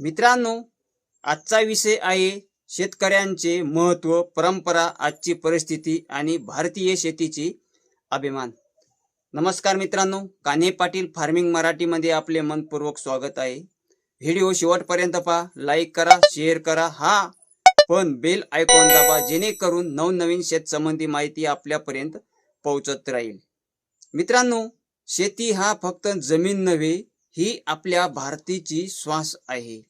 मित्रांनो आजचा विषय आहे शेतकऱ्यांचे महत्त्व परंपरा आजची परिस्थिती आणि भारतीय शेतीची अभिमान. नमस्कार मित्रांनो कान्हे पाटील फार्मिंग मराठीमध्ये आपले मनपूर्वक स्वागत आहे. व्हिडिओ शेवटपर्यंत पहा लाईक करा शेअर करा हा पण बेल आयकॉन दाबा जेणेकरून नवनवीन शेत संबंधी माहिती आपल्यापर्यंत पोहोचत राहील. मित्रांनो शेती हा फक्त जमीन नव्हे ही आपल्या भारतीची श्वास आहे.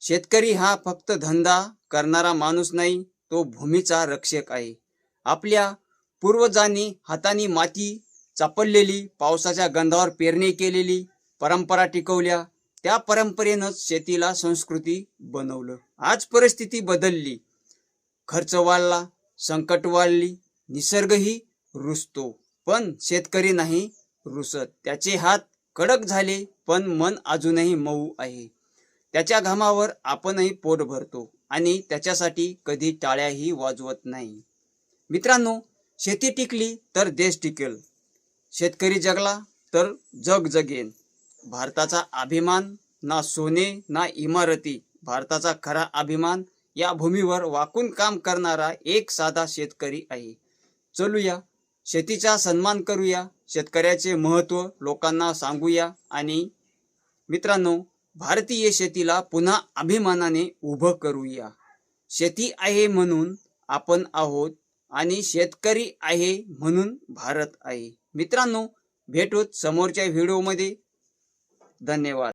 शेतकरी हा फक्त धंदा करणारा माणूस नाही तो भूमीचा रक्षक आहे. आपल्या पूर्वजांनी हाताने माती चापडलेली पावसाच्या गंधावर पेरणी केलेली परंपरा टिकवल्या त्या परंपरेनंच शेतीला संस्कृती बनवलं. आज परिस्थिती बदलली. खर्च वाढला संकट वाढली निसर्गही रुसतो. पण शेतकरी नाही रुसत. त्याचे हात कडक झाले पण मन अजूनही मऊ आहे. त्याच्या घामावर आपणही पोट भरतो आणि त्याच्यासाठी कधी टाळ्याही वाजवत नाही. मित्रांनो शेती टिकली तर देश टिकेल. शेतकरी जगला तर जग जगेन. भारताचा अभिमान ना सोने ना इमारती भारताचा खरा अभिमान या भूमीवर वाकून काम करणारा एक साधा शेतकरी आहे. चलूया शेतीचा सन्मान करूया शेतकऱ्याचे महत्त्व लोकांना सांगूया आणि मित्रांनो भारतीय शेतीला पुन्हा अभिमानाने उभं करूया. शेती आहे म्हणून आपण आहोत आणि शेतकरी आहे म्हणून भारत आहे. मित्रांनो भेटूत समोरच्या व्हिडिओमध्ये. धन्यवाद.